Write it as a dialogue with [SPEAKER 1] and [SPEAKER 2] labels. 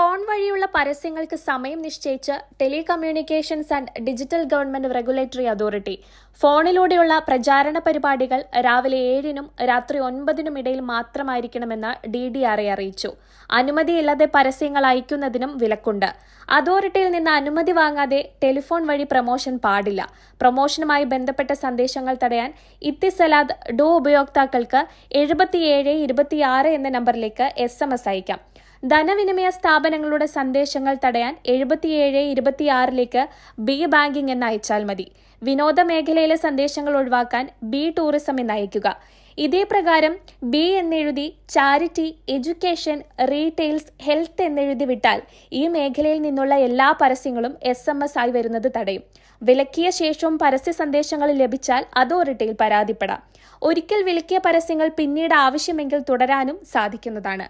[SPEAKER 1] Phone വഴിയുള്ള പരസ്യങ്ങൾക്ക് സമയം നിശ്ചയിച്ച് telecommunications and digital government regulatory authority. ഫോണിലൂടെയുള്ള പ്രചാരണ പരിപാടികൾ രാവിലെ ഏഴിനും രാത്രി ഒൻപതിനും ഇടയിൽ മാത്രമായിരിക്കണമെന്ന് ഡി ഡി ആർ അറിയിച്ചു. അനുമതിയില്ലാതെ പരസ്യങ്ങൾ അയക്കുന്നതിനും വിലക്കുണ്ട്. അതോറിറ്റിയിൽ നിന്ന് അനുമതി വാങ്ങാതെ ടെലിഫോൺ വഴി പ്രമോഷൻ പാടില്ല. പ്രമോഷനുമായി ബന്ധപ്പെട്ട സന്ദേശങ്ങൾ തടയാൻ ഇത്തിസലാദ് ഡോ ഉപയോക്താക്കൾക്ക് എഴുപത്തിയേഴ് ഇരുപത്തിയാറ് എന്ന നമ്പറിലേക്ക് എസ് എം എസ് അയക്കാം. ധനവിനിമയ സ്ഥാപനങ്ങളുടെ സന്ദേശങ്ങൾ തടയാൻ എഴുപത്തിയേഴ് ഇരുപത്തിയാറിലേക്ക് ബി ബാങ്കിംഗ് എന്ന് അയച്ചാൽ മതി. വിനോദ മേഖലയിലെ സന്ദേശങ്ങൾ ഒഴിവാക്കാൻ ബി ടൂറിസം എന്ന് അയക്കുക ഇതേ പ്രകാരം ബി എന്നെഴുതി ചാരിറ്റി എഡ്യൂക്കേഷൻ റീറ്റെയിൽസ് ഹെൽത്ത് എന്നെഴുതി വിട്ടാൽ ഈ മേഖലയിൽ നിന്നുള്ള എല്ലാ പരസ്യങ്ങളും എസ് എം എസ് ആയി വരുന്നത് തടയും. വിലക്കിയ ശേഷവും പരസ്യ സന്ദേശങ്ങൾ ലഭിച്ചാൽ അതോറിറ്റിയിൽ പരാതിപ്പെടാം. ഒരിക്കൽ വിലക്കിയ പരസ്യങ്ങൾ പിന്നീട് ആവശ്യമെങ്കിൽ തുടരാനും സാധിക്കുന്നതാണ്.